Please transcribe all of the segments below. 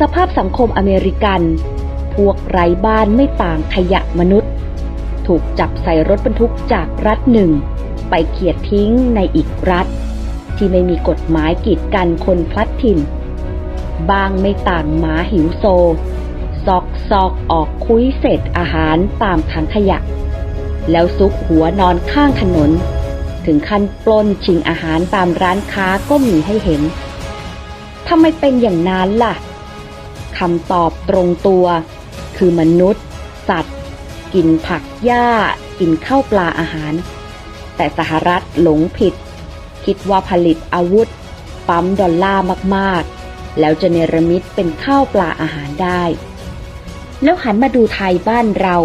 สภาพสังคมอเมริกัน พวกไร้บ้านไม่ต่างขยะมนุษย์ ถูกจับใส่รถบรรทุกจากรัฐหนึ่ง ไปเขียดทิ้งในอีกรัฐ ที่ไม่มีกฎหมายกีดกันคนพลัดถิ่น บางไม่ต่างหมาหิวโซ ซอกซอกออกคุยเศษอาหารตามถังขยะ แล้วซุกหัวนอนข้างถนน ถึงขั้นปล้นชิงอาหารตามร้านค้าก็มีให้เห็นทำไมเป็นอย่างนั้นล่ะ คำตอบตรงตัว คือมนุษย์ สัตว์ กินผักหญ้า กินข้าวปลาอาหาร แต่สหรัฐหลงผิด คิดว่าผลิตอาวุธ ปั๊มดอลลาร์มากๆ แล้วจะเนรมิตเป็นข้าวปลาอาหารได้ แล้วหันมาดูไทยบ้านเรา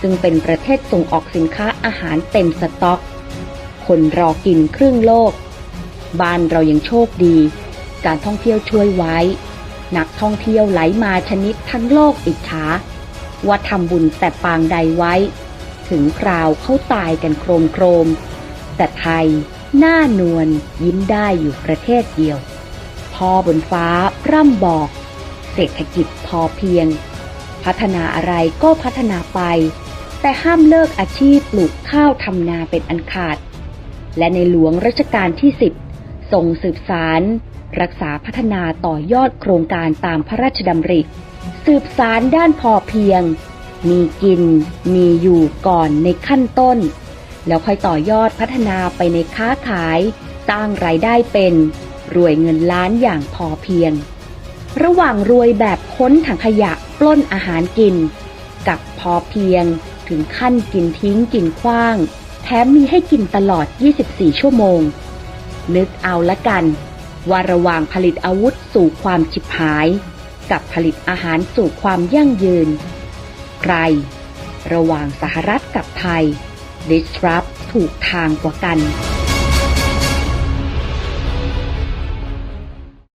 ซึ่งเป็นประเทศส่งออกสินค้าอาหารเต็มสต็อก คนรอกินครึ่งโลก บ้านเรายังโชคดี การท่องเที่ยวช่วยไว้ นักท่องเที่ยวไหลมาชนิดทั้งโลกอิจฉาว่าทำบุญแต่ปางใดไว้ ถึงคราวเขาตายกันโครมโครม แต่ไทยหน้านวลยิ้มได้อยู่ประเทศเดียว พ่อบนฟ้าร่ำบอก เศรษฐกิจพอเพียง พัฒนาอะไรก็พัฒนาไป แต่ห้ามเลิกอาชีพปลูกข้าวทำนาเป็นอันขาด และในหลวงรัชกาลที่10ท รงสืบสาร รักษาพัฒนาต่อยอดโครงการตามพระราชดำริ สืบสารด้านพอเพียง มีกิน มีอยู่ก่อนในขั้นต้น แล้วค่อยต่อยอดพัฒนาไปในค้าขาย สร้างรายได้เป็น รวยเงินล้านอย่างพอเพียง ระหว่างรวยแบบค้นถังขยะปล้นอาหารกิน กับพอเพียงถึงขั้นกินทิ้งกินขว้าง แถมมีให้กินตลอด 24 ชั่วโมง นึกเอาละกัน ว่าระหว่างผลิตอาวุธสู่ความฉิบหาย กับผลิตอาหารสู่ความยั่งยืน ใคร ระหว่างสหรัฐกับไทย disrupt ถูกทางกว่ากัน